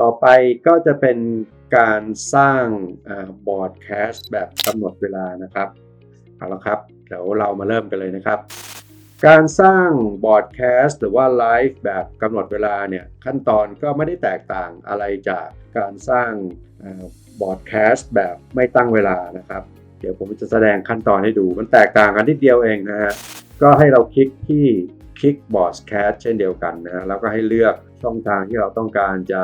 ต่อไปก็จะเป็นการสร้างบอร์ดแคสต์แบบกำหนดเวลานะครับเอาละครับเดี๋ยวเรามาเริ่มกันเลยนะครับ การสร้างบอร์ดแคสต์หรือว่าไลฟ์แบบกำหนดเวลาเนี่ยขั้นตอนก็ไม่ได้แตกต่างอะไรจากการสร้างบอร์ดแคสต์แบบไม่ตั้งเวลานะครับ เดี๋ยวผมจะแสดงขั้นตอนให้ดูมันแตกต่างกันนิดเดียวเองนะฮะก็ให้เราคลิกที่คลิกบอร์ดแคสต์เช่นเดียวกันนะฮะแล้วก็ให้เลือก ช่องทางที่เราต้องการจะ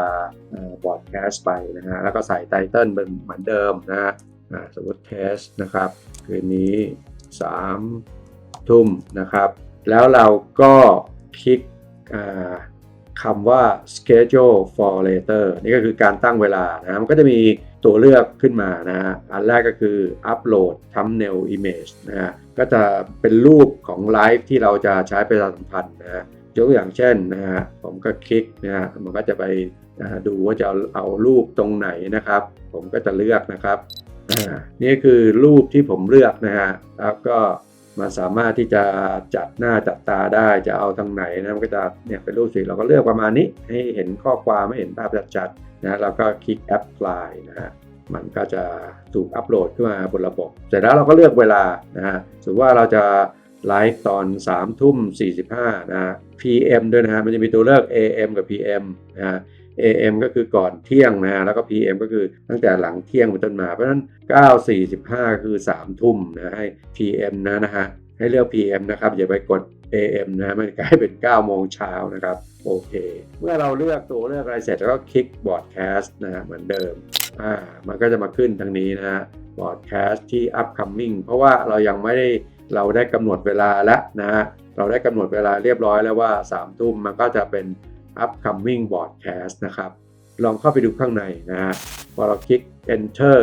บอร์ดแคสต์ไปนะฮะแล้วก็ใส่ไตเติลเป็นเหมือนเดิมนะฮะสมมติเทสนะครับ คืนนี้ 3 ทุ่มนะครับ แล้วเราก็คลิกคำว่า schedule for later นี่ก็คือการตั้งเวลานะมันก็จะมีตัวเลือกขึ้นมานะฮะ อันแรกก็คือ upload thumbnail image นะฮะ ก็จะเป็นรูปของไลฟ์ที่เราจะใช้ประชาสัมพันธ์นะฮะ ยกตัวอย่างเช่นนะฮะผมก็คลิกนะฮะมันก็จะไปดูว่าจะเอารูปตรงไหนนะครับ ผมก็จะเลือกนะครับนี่คือรูปที่ผมเลือกนะฮะแล้วก็มาสามารถที่จะจัดหน้าจัดตาได้จะเอาทางไหนนะมันก็จะเนี่ยเป็นรูปสีเราก็เลือกประมาณนี้ ให้เห็นข้อความไม่เห็นภาพชัดๆนะแล้วก็คลิก apply นะฮะมันก็จะถูกอัปโหลดขึ้นมาบนระบบ เสร็จแล้วเราก็เลือกเวลานะฮะสมมติว่าเราจะ ไลฟ์ตอน3ทุ่ม45นะฮะ PM ด้วยนะฮะมันจะมีตัวเลือก AM กับ PM นะฮะ AM ก็คือก่อนเที่ยงนะฮะแล้วก็ PM ก็คือตั้งแต่หลังเที่ยงเป็นต้นมา เพราะฉะนั้น 9.45 คือ 3 ทุ่มนะให้ PM นะนะฮะให้เลือก PM นะครับอย่าไปกด AM นะมันกลายเป็น 9 โมงเช้านะครับ โอเค เมื่อเราเลือกตัวเลือกอะไรเสร็จแล้วก็คลิก Broadcast นะฮะเหมือนเดิมอ่ามันก็จะมาขึ้นทางนี้นะฮะ Broadcast ที่ upcoming เพราะว่าเรายังไม่ได้ เราได้กำหนดเวลาแล้วนะฮะเราได้กำหนดเวลาเรียบร้อยแล้วว่า3ทุ่มมันก็จะเป็น upcoming broadcast นะครับ ลองเข้าไปดูข้างในนะฮะพอเราคลิก enter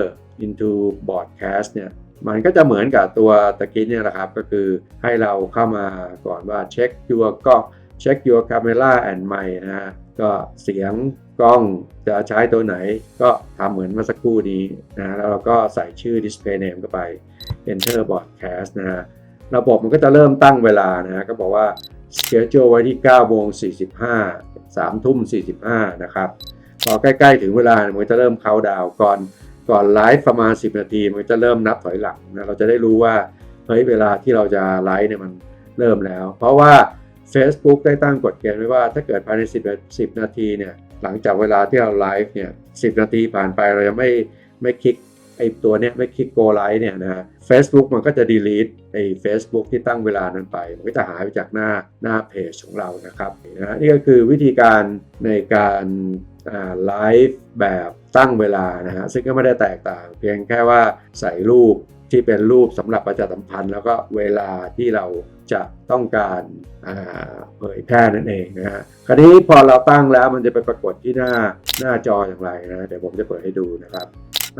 into broadcast เนี่ยมันก็จะเหมือนกับตัวตะกี้เนี่ยแหละครับก็คือให้เราเข้ามาก่อนว่า check your กล้อง check your camera and mic นะฮะก็เสียงกล้องจะใช้ตัวไหนก็ทำเหมือนเมื่อสักครู่นี้นะแล้วเราก็ใส่ชื่อ display name เข้าไป enter broadcast นะฮะระบบมันก็จะเริ่มตั้งเวลานะฮะก็บอกว่า schedule ไว้ที่9โมง45 3ทุ่ม45นะครับพอใกล้ๆถึงเวลามันจะเริ่มเข้าดาวก่อนก่อนไลฟ์ประมาณ 10 นาที มันจะเริ่มนับถอยหลังนะเราจะได้รู้ว่าเฮ้ยเวลาที่เราจะไลฟ์เนี่ยมันเริ่มแล้ว เพราะว่า Facebook ได้ตั้งกฎเกณฑ์ไว้ว่าถ้าเกิดภายใน 10 10 นาทีเนี่ยหลังจากเวลาที่เราไลฟ์เนี่ย10 นาทีผ่านไปเราจะไม่ไม่คลิก ไอตัวเนี้ยไม่คลิก go live เนี่ยนะฮะ Facebook มันก็จะ delete ไอ้ Facebook ที่ตั้งเวลานั้นไป มันก็จะหายไปจากหน้าหน้าเพจของเรานะครับนะนี่ก็คือวิธีการในการไลฟ์แบบตั้งเวลานะฮะซึ่งก็ไม่ได้แตกต่าง เพียงแค่ว่าใส่รูปที่เป็นรูปสำหรับประชาสัมพันธ์ แล้วก็เวลาที่เราจะต้องการเผยแพร่นั่นเองนะฮะคราวนี้พอเราตั้งแล้วมันจะไปปรากฏที่หน้าหน้าจออย่างไรนะเดี๋ยวผมจะเปิดให้ดูนะครับ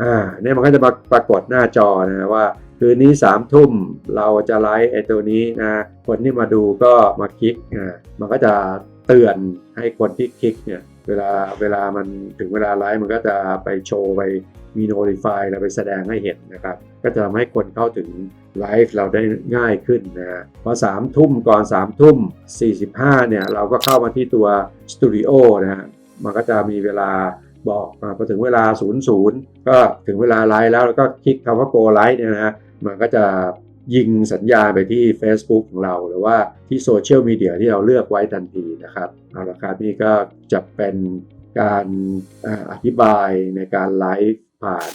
อ่าเนี่ยมันก็จะมาปรากฏหน้าจอนะว่าคืนนี้สามทุ่มเราจะไลฟ์ไอตัวนี้นะคนที่มาดูก็มาคลิกนะมันก็จะเตือนให้คนที่คลิกเนี่ยเวลาเวลามันถึงเวลาไลฟ์มันก็จะไปโชว์ไปมีโน้ติฟายแล้วไปแสดงให้เห็นนะครับ ก็จะทำให้คนเข้าถึงไลฟ์เราได้ง่ายขึ้นนะพอสามทุ่มก่อนสามทุ่มสี่สิบห้าเนี่ยเราก็เข้ามาที่ตัวสตูดิโอนะฮะมันก็จะมีเวลา บอกพอถึงเวลา 00 ก็ถึงเวลาไลฟ์แล้วเราก็คลิกคำว่า go live เนี่ยนะมันก็จะยิงสัญญาณไปที่ Facebook ของเรา หรือว่าที่โซเชียลมีเดียที่เราเลือกไว้ทันทีนะครับเอาละครับนี่ก็จะเป็นการอธิบายในการไลฟ์ผ่าน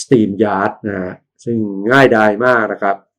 StreamYard นะฮะซึ่งง่ายดายมากนะครับ